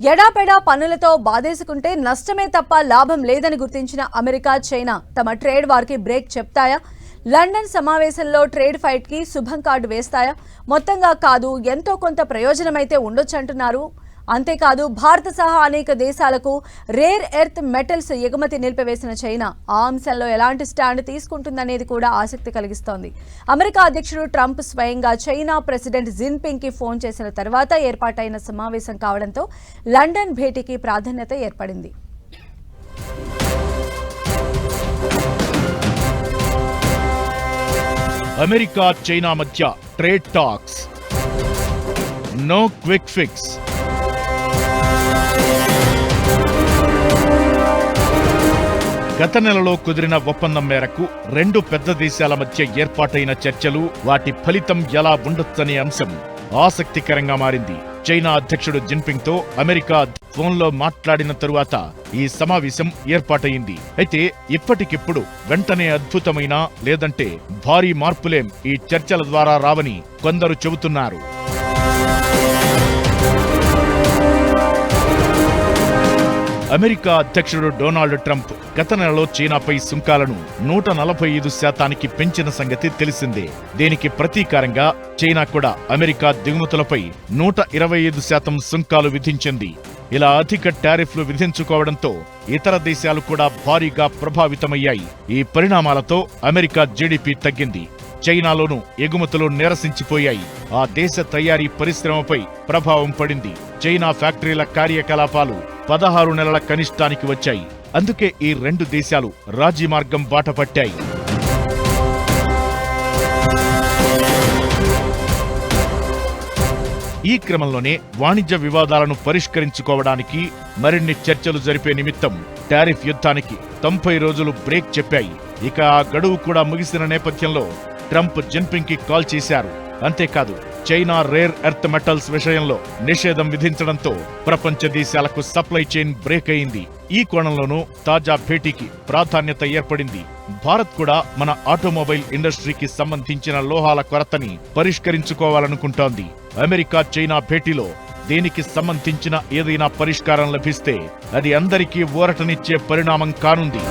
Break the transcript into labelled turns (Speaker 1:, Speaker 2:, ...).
Speaker 1: ఎడాపెడా పన్నులతో బాధేసుకుంటే నష్టమే తప్ప లాభం లేదని గుర్తించిన అమెరికా చైనా తమ ట్రేడ్ వార్కి బ్రేక్ చెప్తాయా? లండన్ సమావేశంలో ట్రేడ్ ఫైట్కి శుభం కార్డు వేస్తాయా? మొత్తంగా కాదు ఎంతో కొంత ప్రయోజనమైతే ఉండొచ్చంటున్నారు. అంతేకాదు భారత్ సహా అనేక దేశాలకు రేర్ ఎర్త్ మెటల్స్ ఎగుమతి నిలిపివేసిన చైనా ఆ అంశంలో ఎలాంటి స్టాండ్ తీసుకుంటుందనేది కూడా ఆసక్తి కలిగిస్తోంది. అమెరికా అధ్యక్షుడు ట్రంప్ స్వయంగా చైనా ప్రెసిడెంట్ జిన్పింగ్కి ఫోన్ చేసిన తర్వాత ఏర్పాటైన సమావేశం కావడంతో లండన్ భేటీకి ప్రాధాన్యత ఏర్పడింది.
Speaker 2: అమెరికా చైనా మధ్య trade talks. No quick fix. గత నెలలో కుదిరిన ఒప్పందం మేరకు రెండు పెద్ద దేశాల మధ్య ఏర్పాటైన చర్చలు వాటి ఫలితం ఎలా ఉండొచ్చనే అంశం ఆసక్తికరంగా మారింది. చైనా అధ్యక్షుడు జిన్పింగ్తో అమెరికా ఫోన్లో మాట్లాడిన తరువాత ఈ సమావేశం ఏర్పాటయింది అయితే ఇప్పటికిప్పుడు వెంటనే అద్భుతమైన లేదంటే భారీ మార్పులేం ఈ చర్చల ద్వారా రావని కొందరు చెబుతున్నారు. అమెరికా అధ్యక్షుడు డొనాల్డ్ ట్రంప్ గత నెలలో చైనాపై సుంకాలను నూట నలభై ఐదు శాతానికి పెంచిన సంగతి తెలిసిందే. దీనికి ప్రతీకారంగా చైనా కూడా అమెరికా దిగుమతులపై నూట ఇరవై ఐదు శాతం సుంకాలు విధించింది. ఇలా అధిక టారిఫ్లు విధించుకోవడంతో ఇతర దేశాలు కూడా భారీగా ప్రభావితమయ్యాయి. ఈ పరిణామాలతో అమెరికా జీడిపి తగ్గింది. చైనాలోనూ ఎగుమతులు నిరసించిపోయాయి. ఆ దేశ తయారీ పరిశ్రమపై ప్రభావం పడింది. చైనా ఫ్యాక్టరీల కార్యకలాపాలు పదహారు నెలల కనిష్టానికి వచ్చాయి. అందుకే ఈ రెండు దేశాలు రాజీ మార్గం బాట పట్టాయి. ఈ క్రమంలోనే వాణిజ్య వివాదాలను పరిష్కరించుకోవడానికి మరిన్ని చర్చలు జరిపే నిమిత్తం టారిఫ్ యుద్ధానికి తొంభై రోజులు బ్రేక్ చెప్పాయి. ఇక ఆ గడువు కూడా ముగిసిన నేపథ్యంలో ట్రంప్ జిన్పింగ్కి కాల్ చేశారు. అంతేకాదు చైనా రేర్ ఎర్త్ మెటల్స్ విషయంలో నిషేధం విధించడంతో ప్రపంచ దేశాలకు సప్లై చైన్ బ్రేక్ అయింది. ఈ కోణంలోనూ తాజా భేటీకి ప్రాధాన్యత ఏర్పడింది. భారత్ కూడా మన ఆటోమొబైల్ ఇండస్ట్రీకి సంబంధించిన లోహాల కొరతని పరిష్కరించుకోవాలనుకుంటోంది. అమెరికా చైనా భేటీలో దీనికి సంబంధించిన ఏదైనా పరిష్కారం లభిస్తే అది అందరికీ ఊరటనిచ్చే పరిణామం కానుంది.